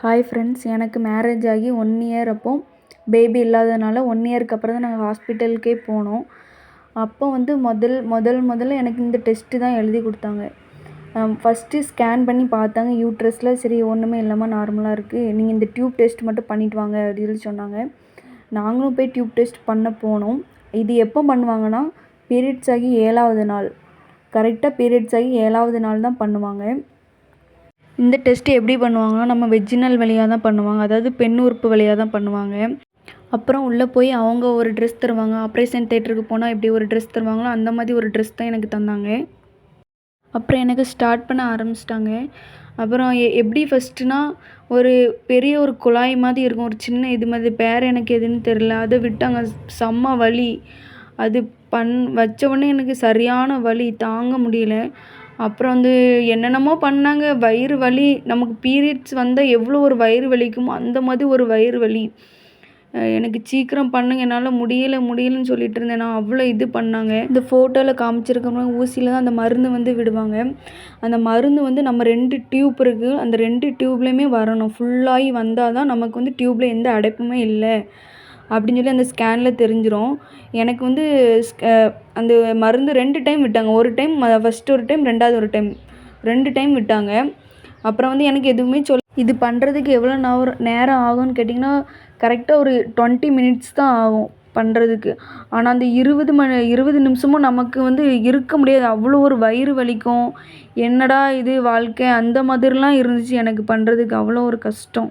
Hi friends எனக்கு marriage ஆகி one year அப்போ பேபி இல்லாததுனால ஒன் இயருக்கு அப்புறம் தான் நாங்கள் ஹாஸ்பிட்டலுக்கே போனோம். அப்போ வந்து முதல் முதல் முதல்ல எனக்கு இந்த டெஸ்ட்டு தான் எழுதி கொடுத்தாங்க. ஃபஸ்ட்டு ஸ்கேன் பண்ணி பார்த்தாங்க யூட்ரஸில் சரி ஒன்றுமே இல்லாமல் நார்மலாக இருக்குது நீங்கள் இந்த டியூப் டெஸ்ட் மட்டும் பண்ணிட்டு வாங்க அப்படின்னு சொல்லி சொன்னாங்க. நாங்களும் போய் டியூப் டெஸ்ட் பண்ண போனோம். இது எப்போ பண்ணுவாங்கன்னா பீரியட்ஸ் ஆகி ஏழாவது நாள். கரெக்டாக பீரியட்ஸ் ஆகி ஏழாவது நாள் தான் பண்ணுவாங்க. இந்த டெஸ்ட்டு எப்படி பண்ணுவாங்கன்னா நம்ம வெஜினல் வழியாக தான் பண்ணுவாங்க. அதாவது பெண் உறுப்பு வழியாக தான் பண்ணுவாங்க. அப்புறம் உள்ளே போய் அவங்க ஒரு ட்ரெஸ் தருவாங்க. ஆப்ரேஷன் தேட்டருக்கு போனால் எப்படி ஒரு ட்ரெஸ் தருவாங்களோ அந்த மாதிரி ஒரு ட்ரெஸ் தான் எனக்கு தந்தாங்க. அப்புறம் எனக்கு ஸ்டார்ட் பண்ண ஆரம்பிச்சிட்டாங்க. அப்புறம் எ எப்படி ஃபஸ்ட்டுனா ஒரு பெரிய ஒரு குழாய் மாதிரி இருக்கும். ஒரு சின்ன இது மாதிரி. பேர் எனக்கு எதுன்னு தெரில அதை விட்டாங்க. செம்ம வலி. அது பண் வச்ச உடனே எனக்கு சரியான வலி. தாங்க முடியல. அப்புறம் வந்து என்னென்னமோ பண்ணாங்க. வயிறு வலி நமக்கு பீரியட்ஸ் வந்தால் எவ்வளோ ஒரு வயிறு வலிக்குமோ அந்த மாதிரி ஒரு வயிறு வலி. எனக்கு சீக்கிரம் பண்ணுங்க என்னால் முடியலை முடியலைன்னு சொல்லிட்டு இருந்தேன். நான் அவ்வளோ இது பண்ணாங்க. இந்த ஃபோட்டோவில் காமிச்சிருக்கவங்க ஊசியில் தான் அந்த மருந்து வந்து விடுவாங்க. அந்த மருந்து வந்து நம்ம ரெண்டு டியூப் இருக்குது அந்த ரெண்டு டியூப்லேயுமே வரணும். ஃபுல்லாகி வந்தால் தான் நமக்கு வந்து டியூப்பில் எந்த அடைப்புமே இல்லை. அப்படின்னு சொல்லி அந்த ஸ்கேனில் தெரிஞ்சிடும் எனக்கு வந்து அந்த மருந்து ரெண்டு டைம் விட்டாங்க. ஒரு டைம் ஃபஸ்ட்டு ஒரு டைம் ரெண்டாவது ஒரு டைம் ரெண்டு டைம் விட்டாங்க. அப்புறம் வந்து எனக்கு எதுவுமே சொல் இது பண்ணுறதுக்கு எவ்வளோ நவர் நேரம் ஆகும்னு கேட்டிங்கன்னா கரெக்டாக ஒரு டுவெண்ட்டி மினிட்ஸ் தான் ஆகும் பண்ணுறதுக்கு ஆனால் அந்த இருபது மணி இருபது நிமிஷமும் நமக்கு வந்து இருக்க முடியாது. அவ்வளோ ஒரு வயிறு வலிக்கும். என்னடா இது வாழ்க்கை? அந்த மாதிரிலாம் இருந்துச்சு எனக்கு பண்ணுறதுக்கு அவ்வளோ ஒரு கஷ்டம்.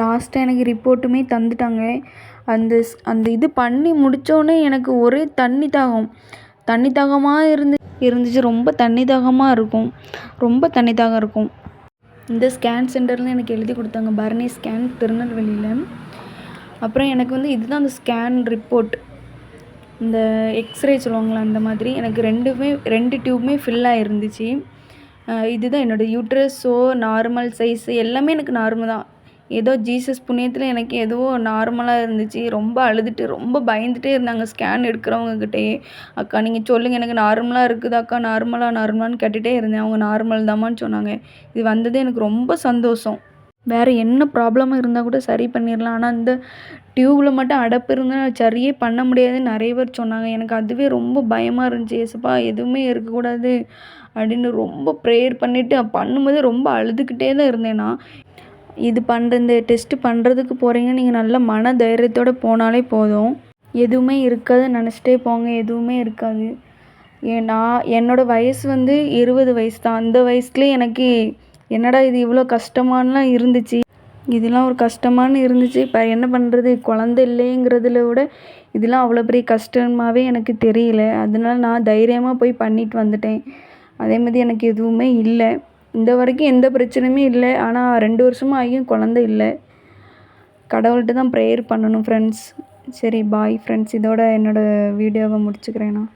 லாஸ்ட்டாக எனக்கு ரிப்போர்ட்டுமே தந்துட்டாங்க. அந்த அந்த இது பண்ணி முடித்தோடனே எனக்கு ஒரே தண்ணி தாகம். தண்ணி தாகமாக இருந்து இருந்துச்சு. ரொம்ப தண்ணி தாகமாக இருக்கும். ரொம்ப தண்ணி தாகம் இருக்கும். இந்த ஸ்கேன் சென்டரில் எனக்கு எழுதி கொடுத்தாங்க. பரணி ஸ்கேன் திருநெல்வேலியில். அப்புறம் எனக்கு வந்து இதுதான் அந்த ஸ்கேன் ரிப்போர்ட் இந்த எக்ஸ்ரே சொல்லுவாங்களே அந்த மாதிரி. எனக்கு ரெண்டுமே ரெண்டு டியூப்புமே ஃபில்லாக இருந்துச்சு இதுதான் என்னோடய யூட்ரஸோ நார்மல் சைஸ் எல்லாமே எனக்கு நார்மல் தான். ஏதோ ஜீசஸ் புண்ணியத்தில் எனக்கு எதுவோ நார்மலாக இருந்துச்சு. ரொம்ப அழுதுட்டு ரொம்ப பயந்துகிட்டே இருந்தாங்க ஸ்கேன் எடுக்கிறவங்கக்கிட்டயே அக்கா நீங்கள் சொல்லுங்கள் எனக்கு நார்மலாக இருக்குது அக்கா? நார்மலாக நார்மலான்னு கேட்டுகிட்டே இருந்தேன். அவங்க நார்மல் தாம்மான்னு சொன்னாங்க. இது வந்தது எனக்கு ரொம்ப சந்தோஷம். வேறு என்ன ப்ராப்ளமும் இருந்தால் கூட சரி பண்ணிடலாம் ஆனால் இந்த டியூப்பில் மட்டும் அடைப்பு இருந்தால் சரியே பண்ண முடியாதுன்னு நிறைய பேர் சொன்னாங்க. எனக்கு அதுவே ரொம்ப பயமாக இருந்துச்சு. ஏசப்பா எதுவுமே இருக்கக்கூடாது. அப்படின்னு ரொம்ப ப்ரேயர் பண்ணிவிட்டு பண்ணும்போது ரொம்ப அழுதுகிட்டே தான் இருந்தேன் நான். இது பண்ணுற இந்த டெஸ்ட்டு பண்ணுறதுக்கு போகிறீங்கன்னு நீங்கள் நல்ல மன தைரியத்தோடு போனாலே போதும். எதுவுமே இருக்காதுன்னு நினச்சிட்டே போங்க. எதுவுமே இருக்காது. ஏன் நான் என்னோடய வயசு வந்து இருபது வயசு தான். அந்த வயசுலேயே எனக்கு என்னடா இது இவ்வளோ கஷ்டமானலாம் இருந்துச்சு. இதெல்லாம் ஒரு கஷ்டமானு இருந்துச்சு. இப்போ என்ன பண்ணுறது குழந்த இல்லைங்கிறதுல விட இதெல்லாம் அவ்வளோ பெரிய கஷ்டமாகவே எனக்கு தெரியல. அதனால நான் தைரியமாக போய் பண்ணிட்டு வந்துட்டேன். அதே மாதிரி எனக்கு எதுவுமே இல்லை. இந்த வரைக்கும் எந்த பிரச்சனையுமே இல்லை. ஆனால் ரெண்டு வருஷமாக ஆகியும் குழந்த இல்லை. கடவுள்கிட்ட தான் ப்ரேயர் பண்ணணும் ஃப்ரெண்ட்ஸ் சரி பாய் ஃப்ரெண்ட்ஸ் இதோட என்னோடய வீடியோவை முடிச்சுக்கிறேன் நான்.